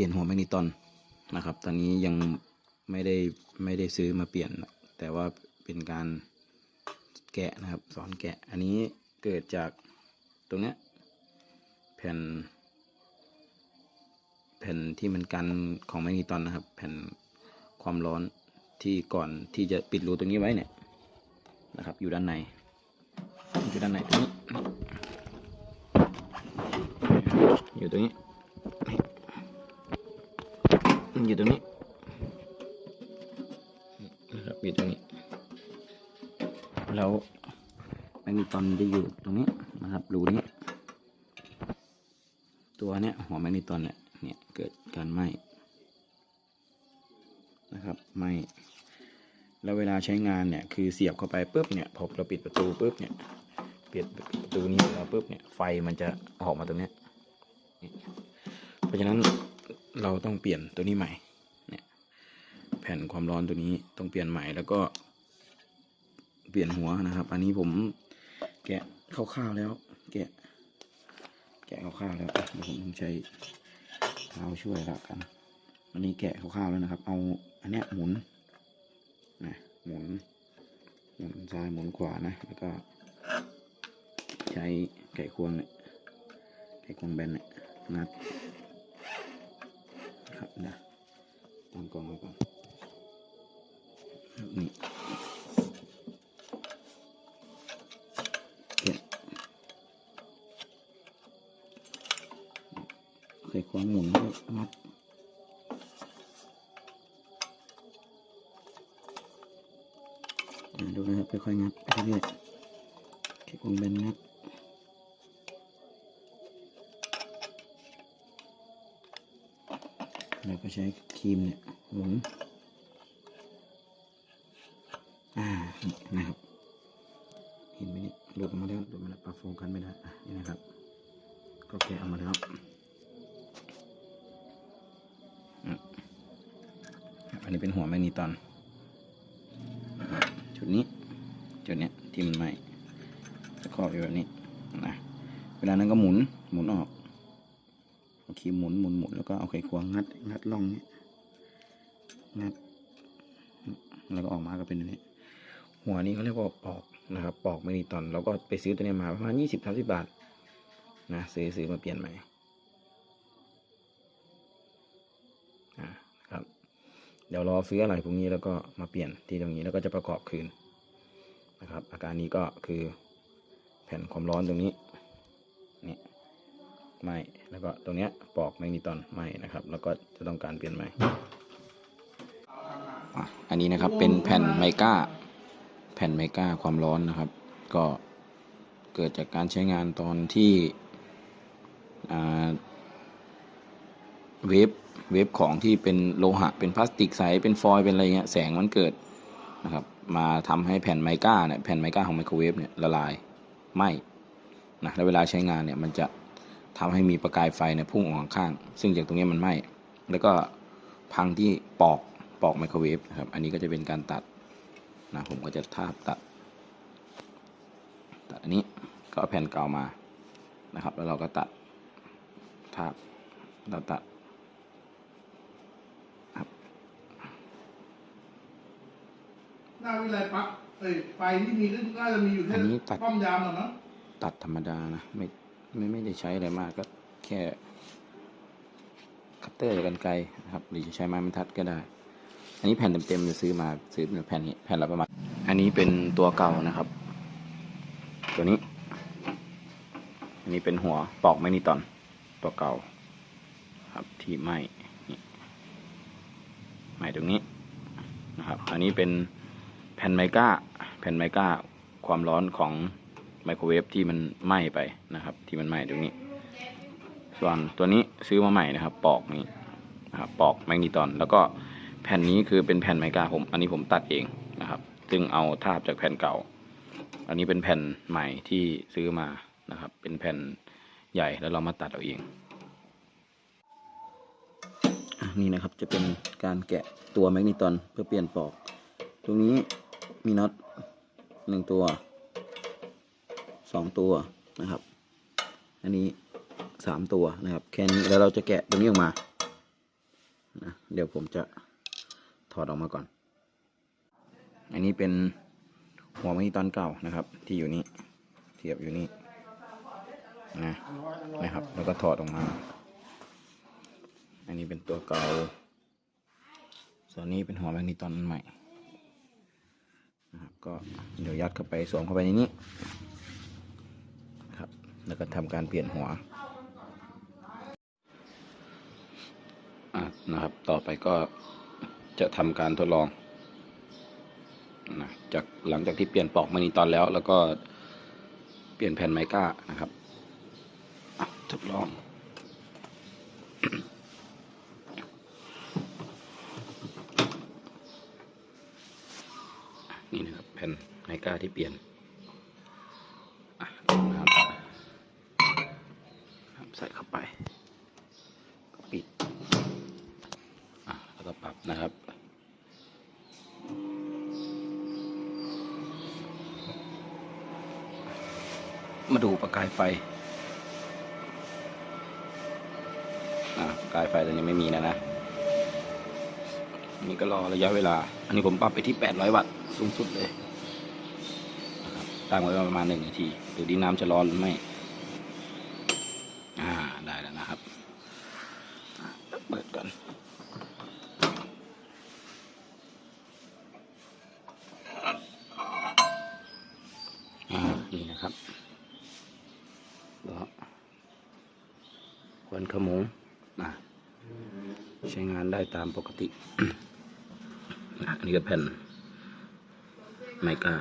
ปลี่ยนหัวแมกนีตอนนะครับ ตอนนี้ยังไม่ได้ไม่ได้ซื้อมาเปลี่ยน แต่ว่าเป็นการแกะนะครับ สอนแกะ อันนี้เกิดจากตรงเนี้ยแผ่น แผ่นที่มันกันของแมกนีตอนนะครับ แผ่นความร้อนที่ก่อนที่จะปิดรูตรงนี้ไว้เนี่ยนะครับ อยู่ด้านในอยู่ด้านในตรงนี้อยู่ตรงนี้ อยู่ตรงนี้นะครับอยู่ตรงนี้ แล้วแมกนีตอนจะอยู่ตรงนี้นะครับรูนี้ ตัวเนี้ยหัวแมกนีตอนเนี่ยเนี่ยเกิดการไหม้นะครับไหม้แล้วเวลาใช้งานเนี่ยคือเสียบเข้าไปปุ๊บเนี่ยพอเราปิดประตูปุ๊บเนี่ยปิดประตูนี้แล้วปุ๊บเนี่ยไฟมันจะออกมาตรงเนี้ยนี่เพราะฉะนั้น เราต้องเปลี่ยนตัวนี้ใหม่เนี่ยแผ่นความร้อนตัวนี้ต้องเปลี่ยนใหม่แล้วก็เปลี่ยนหัวนะครับ อันนี้ผมแกะคร่าวๆแล้ว แกะ แกะคร่าวๆแล้วผมต้องใช้เท้าช่วยละกันอันนี้แกะคร่าวๆแล้วนะครับ เอาอันเนี้ยหมุนนะหมุนหมุนซ้ายหมุนขวานะแล้วก็ใช้ไขควงเนี่ยไขควงแบนเนี่ยงัด ครับนะตั้งกล้องไว้ก่อนนี่แกะไขควงหมุนแล้วก็งัดดูนะครับค่อยๆงัดไปเรื่อยๆไขควงแบนงัด แล้วก็ใช้ครีมเนี่ยหมุนอ่านะครับ เห็นไหมเนี่ยหลุดมาแล้วหลุดมาแล้วปรับโฟกัสไม่ได้อะนี่นะครับ ก็แกะออกมาแล้วอันนี้เป็นหัวแมกนีตอน จุดนี้ จุดเนี้ยที่มันไหม้จะครอบอยู่แบบนี้นะเวลานั้นก็หมุนหมุนออก เอาครีหมุนหมุนหมุนแล้วก็เอาไขควงงัดงัดล่องนี้งัดแล้วก็ออกมาก็เป็นนี้ หัวนี้เขาเรียกว่าปอกนะครับ ปอกแมกนีตอนเราก็ไปซื้อตัวนี้มาประมาณยี่สิบสามสิบบาทนะซื้อซื้อมาเปลี่ยนใหม่อ่าครับ เดี๋ยวรอซื้ออะไรพวกนี้แล้วก็มาเปลี่ยนที่ตรงนี้แล้วก็จะประกอบคืนนะครับ อาการนี้ก็คือแผ่นความร้อนตรงนี้ ไหมแล้วก็ตรงเนี้ยปอกแมกนีตอนไหมนะครับ แล้วก็จะต้องการเปลี่ยนใหม่อันนี้นะครับเป็นแผ่นไมก้า แผ่นไมก้าความร้อนนะครับ ก็เกิดจากการใช้งานตอนที่เวฟเวฟของที่เป็นโลหะ เป็นพลาสติกใส เป็นฟอยล์เป็นอะไรเงี้ยแสงมันเกิดนะครับ มาทำให้แผ่นไมก้าเนี่ยแผ่นไมก้าของไมโครเวฟเนี่ยละลายไหมนะแล้วเวลาใช้งานเนี่ยมันจะ ทำให้มีประกายไฟเนี่ยพุ่งออกข้างๆซึ่งจากตรงเนี้ยมันไหมแล้วก็พังที่ปอกปอกไมโครเวฟนะครับ อันนี้ก็จะเป็นการตัดนะผมก็จะทาบตัด ตัดอันนี้ก็เอาแผ่นเก่ามานะครับ แล้วเราก็ตัดทาบเราตัดหน้าวิไลปลั๊กเอ้ยไฟที่มีก็น่าจะมีอยู่แค่อันนี้ตัดป้อมยามหรอกเนาะตัดธรรมดานะไม่ ไม่ไม่ได้ใช้อะไรมากก็แค่คัตเตอร์กันไกรนะครับ หรือจะใช้ไม้บรรทัดก็ได้ อันนี้แผ่นเต็มๆจะซื้อมาซื้อเป็นแผ่นนี้แผ่นละประมาณ อันนี้เป็นตัวเก่านะครับ ตัวนี้ อันนี้เป็นหัวปอกแมกนีตอนตัวเก่า ครับที่ไหมนี่ไหมตรงนี้นะครับ อันนี้เป็นแผ่นไมก้า แผ่นไมก้าความร้อนของ ไมโครเวฟที่มันไหม้ไปนะครับ ที่มันไหม้ตรงนี้ ส่วนตัวนี้ซื้อมาใหม่นะครับ ปอกนี้นะครับปอกแมกนีตอน แล้วก็แผ่นนี้คือเป็นแผ่นไมกาผม อันนี้ผมตัดเองนะครับ ซึ่งเอาทาบจากแผ่นเก่า อันนี้เป็นแผ่นใหม่ที่ซื้อมานะครับ เป็นแผ่นใหญ่แล้วเรามาตัดเอาเองนี่นะครับจะเป็นการแกะตัวแมกนีตอนเพื่อเปลี่ยนปอก ตรงนี้มีน็อตหนึ่งตัว สองตัวนะครับ อันนี้สามตัวนะครับ แค่นี้แล้วเราจะแกะตรงนี้ออกมานะเดี๋ยวผมจะถอดออกมาก่อน อันนี้เป็นหัวมีตอนเก่านะครับ ที่อยู่นี่เทียบอยู่นี่นะนะครับ แล้วก็ถอดออกมา อันนี้เป็นตัวเก่า ส่วนนี้เป็นหัวแมกนีตอนอันใหม่นะครับก็เดี๋ยวยัดเข้าไปสวมเข้าไปในนี้นะครับ แล้วก็ทำการเปลี่ยนหัวนะครับ ต่อไปก็จะทำการทดลองนะจากหลังจากที่เปลี่ยนปลอกมกนีตอนแล้ว แล้วก็เปลี่ยนแผ่นไมก้านะครับทดลองนี่นะครับแผ่นไมก้าที่เปลี่ยนอะนะครับนะครับใส่เข้าไปก็ปิดอะแล้วก็ปรับ นะครับ มาดูประกายไฟอะประกายไฟตอนนี้ไม่มีนะนะอันนี้ก็รอระยะเวลา อันนี้ผมปรับไปที่ 800 วัตต์สูงสุดเลยตั้งไว้ประมาณหนึ่งนาทีดูดีน้ำจะร้อนหรือไม่ อ่า ได้แล้วนะครับ เปิดก่อน ควันขโมงนะใช้งานได้ตามปกตินะอันนี้ก็แผ่นไมก้า